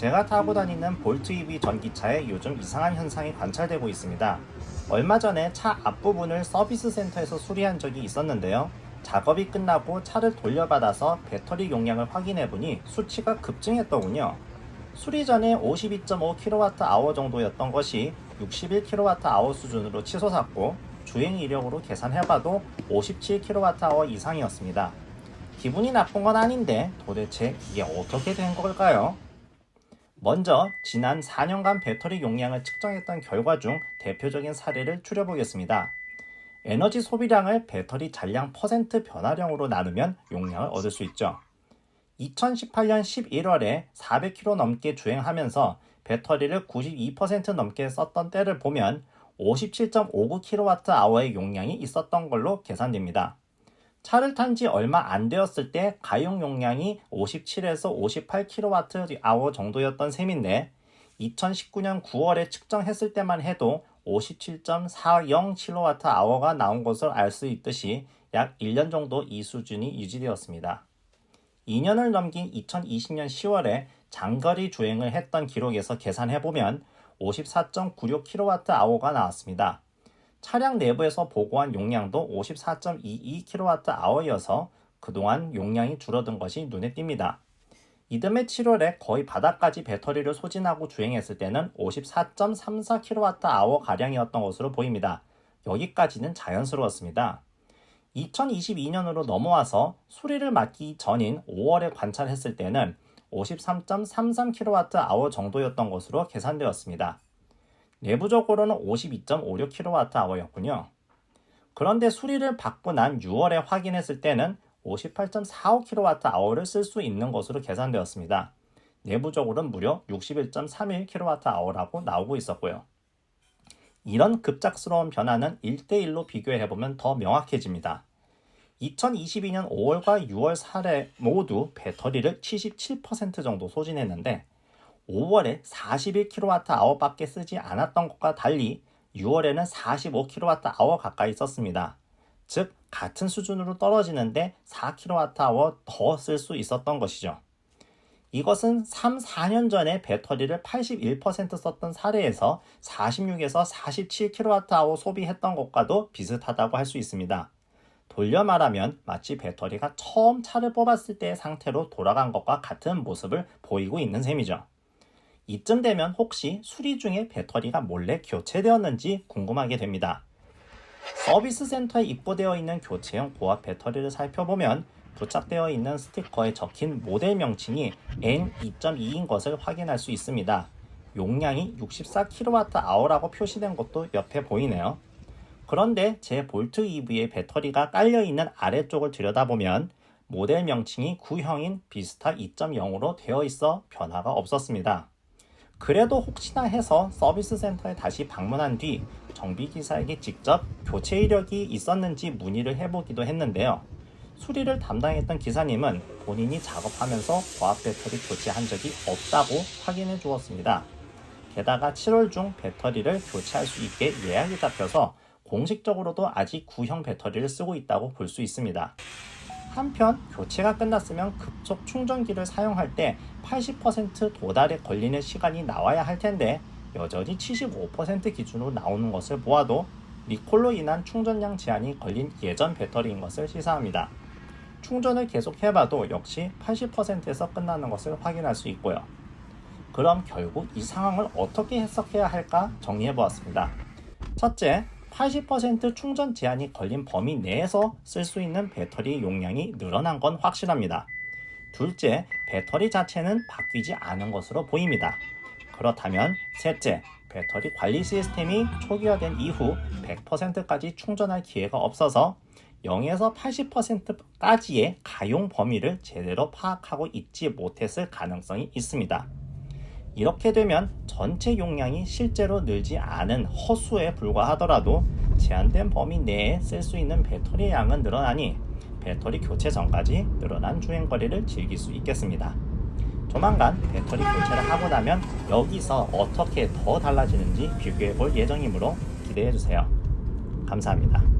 제가 타고 다니는 볼트 EV 전기차에 요즘 이상한 현상이 관찰되고 있습니다. 얼마 전에 차 앞부분을 서비스 센터에서 수리한 적이 있었는데요. 작업이 끝나고 차를 돌려받아서 배터리 용량을 확인해 보니 수치가 급증했더군요. 수리 전에 52.5kWh 정도였던 것이 61kWh 수준으로 치솟았고 주행 이력으로 계산해봐도 57kWh 이상이었습니다. 기분이 나쁜 건 아닌데 도대체 이게 어떻게 된 걸까요? 먼저 지난 4년간 배터리 용량을 측정했던 결과 중 대표적인 사례를 추려보겠습니다. 에너지 소비량을 배터리 잔량 퍼센트 변화량으로 나누면 용량을 얻을 수 있죠. 2018년 11월에 400km 넘게 주행하면서 배터리를 92% 넘게 썼던 때를 보면 57.59kWh의 용량이 있었던 걸로 계산됩니다. 차를 탄 지 얼마 안 되었을 때 가용 용량이 57에서 58kWh 정도였던 셈인데 2019년 9월에 측정했을 때만 해도 57.40kWh가 나온 것을 알 수 있듯이 약 1년 정도 이 수준이 유지되었습니다. 2년을 넘긴 2020년 10월에 장거리 주행을 했던 기록에서 계산해보면 54.96kWh가 나왔습니다. 차량 내부에서 보고한 용량도 54.22kWh여서 그동안 용량이 줄어든 것이 눈에 띕니다. 이듬해 7월에 거의 바닥까지 배터리를 소진하고 주행했을 때는 54.34kWh 가량이었던 것으로 보입니다. 여기까지는 자연스러웠습니다. 2022년으로 넘어와서 수리를 맡기 전인 5월에 관찰했을 때는 53.33kWh 정도였던 것으로 계산되었습니다. 내부적으로는 52.56kWh였군요. 그런데 수리를 받고 난 6월에 확인했을 때는 58.45kWh를 쓸 수 있는 것으로 계산되었습니다. 내부적으로는 무려 61.31kWh라고 나오고 있었고요. 이런 급작스러운 변화는 1대1로 비교해보면 더 명확해집니다. 2022년 5월과 6월 사례 모두 배터리를 77% 정도 소진했는데 5월에 41kWh 밖에 쓰지 않았던 것과 달리 6월에는 45kWh 가까이 썼습니다. 즉, 같은 수준으로 떨어지는데 4kWh 더 쓸 수 있었던 것이죠. 이것은 3, 4년 전에 배터리를 81% 썼던 사례에서 46에서 47kWh 소비했던 것과도 비슷하다고 할 수 있습니다. 돌려 말하면 마치 배터리가 처음 차를 뽑았을 때의 상태로 돌아간 것과 같은 모습을 보이고 있는 셈이죠. 이쯤 되면 혹시 수리 중에 배터리가 몰래 교체되었는지 궁금하게 됩니다. 서비스 센터에 입고되어 있는 교체형 고압 배터리를 살펴보면 부착되어 있는 스티커에 적힌 모델 명칭이 N2.2인 것을 확인할 수 있습니다. 용량이 64kWh라고 표시된 것도 옆에 보이네요. 그런데 제 볼트 EV의 배터리가 깔려 있는 아래쪽을 들여다보면 모델 명칭이 구형인 비스타 2.0으로 되어 있어 변화가 없었습니다. 그래도 혹시나 해서 서비스 센터에 다시 방문한 뒤 정비기사에게 직접 교체 이력이 있었는지 문의를 해보기도 했는데요. 수리를 담당했던 기사님은 본인이 작업하면서 고압 배터리 교체한 적이 없다고 확인해 주었습니다. 게다가 7월 중 배터리를 교체할 수 있게 예약이 잡혀서 공식적으로도 아직 구형 배터리를 쓰고 있다고 볼 수 있습니다. 한편 교체가 끝났으면 급속 충전기를 사용할 때 80% 도달에 걸리는 시간이 나와야 할 텐데 여전히 75% 기준으로 나오는 것을 보아도 리콜로 인한 충전량 제한이 걸린 예전 배터리인 것을 시사합니다. 충전을 계속 해봐도 역시 80%에서 끝나는 것을 확인할 수 있고요. 그럼 결국 이 상황을 어떻게 해석해야 할까 정리해 보았습니다. 첫째, 80% 충전 제한이 걸린 범위 내에서 쓸 수 있는 배터리 용량이 늘어난 건 확실합니다. 둘째, 배터리 자체는 바뀌지 않은 것으로 보입니다. 그렇다면 셋째, 배터리 관리 시스템이 초기화된 이후 100%까지 충전할 기회가 없어서 0에서 80%까지의 가용 범위를 제대로 파악하고 있지 못했을 가능성이 있습니다. 이렇게 되면 전체 용량이 실제로 늘지 않은 허수에 불과하더라도 제한된 범위 내에 쓸 수 있는 배터리 양은 늘어나니 배터리 교체 전까지 늘어난 주행거리를 즐길 수 있겠습니다. 조만간 배터리 교체를 하고 나면 여기서 어떻게 더 달라지는지 비교해 볼 예정이므로 기대해 주세요. 감사합니다.